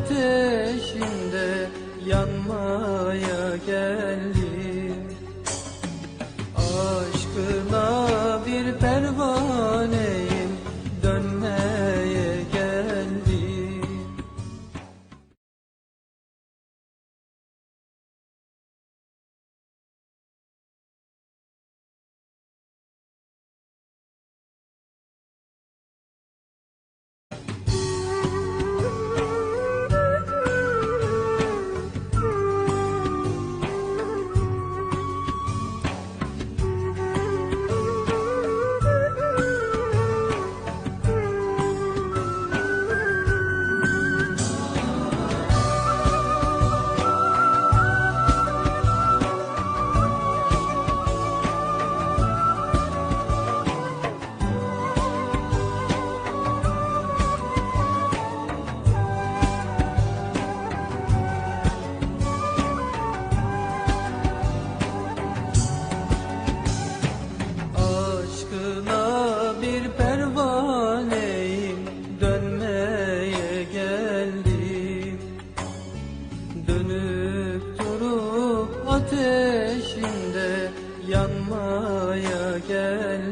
ateşinde yanmaya geldim. Ateşinde yanma